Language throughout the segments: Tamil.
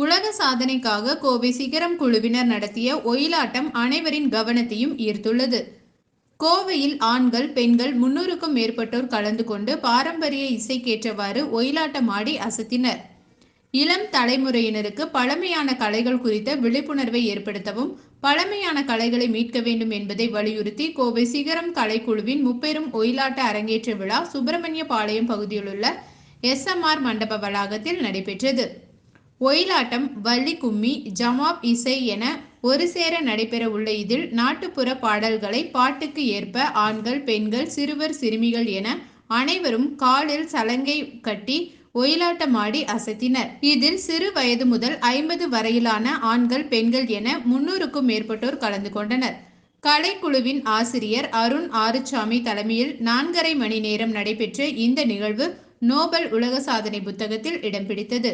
உலக சாதனைக்காக கோவை சிகரம் குழுவினர் நடத்திய ஒயிலாட்டம் அனைவரின் கவனத்தையும் ஈர்த்துள்ளது. கோவையில் ஆண்கள் பெண்கள் முன்னூறுக்கும் மேற்பட்டோர் கலந்து கொண்டு பாரம்பரிய இசைக்கேற்றவாறு ஒயிலாட்டம் ஆடி அசத்தினர். இளம் தலைமுறையினருக்கு பழமையான கலைகள் குறித்த விழிப்புணர்வை ஏற்படுத்தவும் பழமையான கலைகளை மீட்க வேண்டும் என்பதை வலியுறுத்தி கோவை சிகரம் கலைக்குழுவின் முப்பெரும் ஒயிலாட்ட அரங்கேற்ற விழா சுப்பிரமணிய பாளையம் பகுதியிலுள்ள எஸ்எம்ஆர் மண்டப வளாகத்தில் நடைபெற்றது. ஒயிலாட்டம் வள்ளி கும்மி ஜமாப் இசை என ஒரு சேர நடைபெற உள்ள இதில் நாட்டுப்புற பாடல்களை பாட்டுக்கு ஏற்ப ஆண்கள் பெண்கள் சிறுவர் சிறுமிகள் என அனைவரும் காலில் சலங்கை கட்டி ஒயிலாட்டமாடி அசத்தினர். இதில் சிறு வயது முதல் ஐம்பது வரையிலான ஆண்கள் பெண்கள் என முன்னூறுக்கும் மேற்பட்டோர் கலந்து கொண்டனர். கலைக்குழுவின் ஆசிரியர் அருண் ஆறுசாமி தலைமையில் நான்கரை மணி நேரம் நடைபெற்ற இந்த நிகழ்வு நோபல் உலக சாதனை புத்தகத்தில் இடம் பிடித்தது.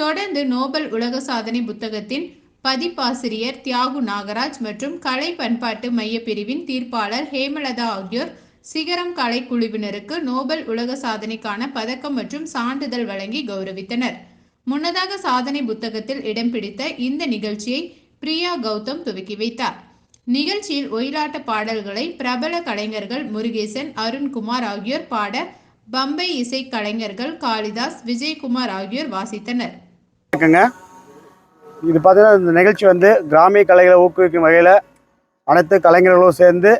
தொடர்ந்து நோபல் உலக சாதனை புத்தகத்தின் பதிப்பாசிரியர் தியாகு நாகராஜ் மற்றும் கலை பண்பாட்டு மைய பிரிவின் தீர்ப்பாளர் ஹேமலதா ஆகியோர் சிகரம் கலைக்குழுவினருக்கு நோபல் உலக சாதனைக்கான பதக்கம் மற்றும் சான்றிதழ் வழங்கி கௌரவித்தனர். முன்னதாக சாதனை புத்தகத்தில் இடம் பிடித்த இந்த நிகழ்ச்சியை பிரியா கௌதம் துவக்கி வைத்தார். நிகழ்ச்சியில் ஒயிலாட்ட பாடல்களை பிரபல கலைஞர்கள் முருகேசன் அருண்குமார் ஆகியோர் பாட பம்பை இசை கலைஞர்கள் காளிதாஸ் விஜயகுமார் ஆகியோர் வாசித்தனர். வணக்கங்க. இது பார்த்தீங்கன்னா இந்த நிகழ்ச்சி வந்து கிராமிய கலைகளை ஊக்குவிக்கும் வகையில் அனைத்து கலைஞர்களும் சேர்ந்து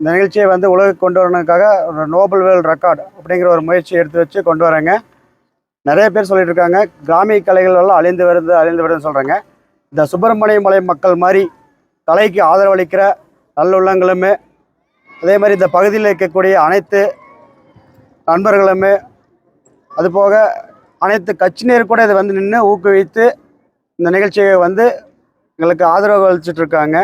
இந்த நிகழ்ச்சியை வந்து உலகுக்கு கொண்டு வரணுக்காக ஒரு நோபல் வேர்ல்ட் ரெக்கார்டு அப்படிங்கிற ஒரு முயற்சி எடுத்து வச்சு கொண்டு வராங்க நிறைய பேர் சொல்லிட்டு இருக்காங்க கிராமிய கலைகளெல்லாம் அழிந்து வருது அழிந்து வருதுன்னு சொல்கிறாங்க இந்த சுப்பிரமணிய மலை மக்கள் மாதிரி கலைக்கு ஆதரவளிக்கிற நல்லுள்ளங்களுமே அதே மாதிரி இந்த பகுதியில் இருக்கக்கூடிய அனைத்து நண்பர்களுமே அதுபோக அனைத்து கட்சியினர் கூட இதை வந்து நின்று ஊக்குவித்து இந்த நிகழ்ச்சியை வந்து எங்களுக்கு ஆதரவு அளிச்சுட்டு இருக்காங்க.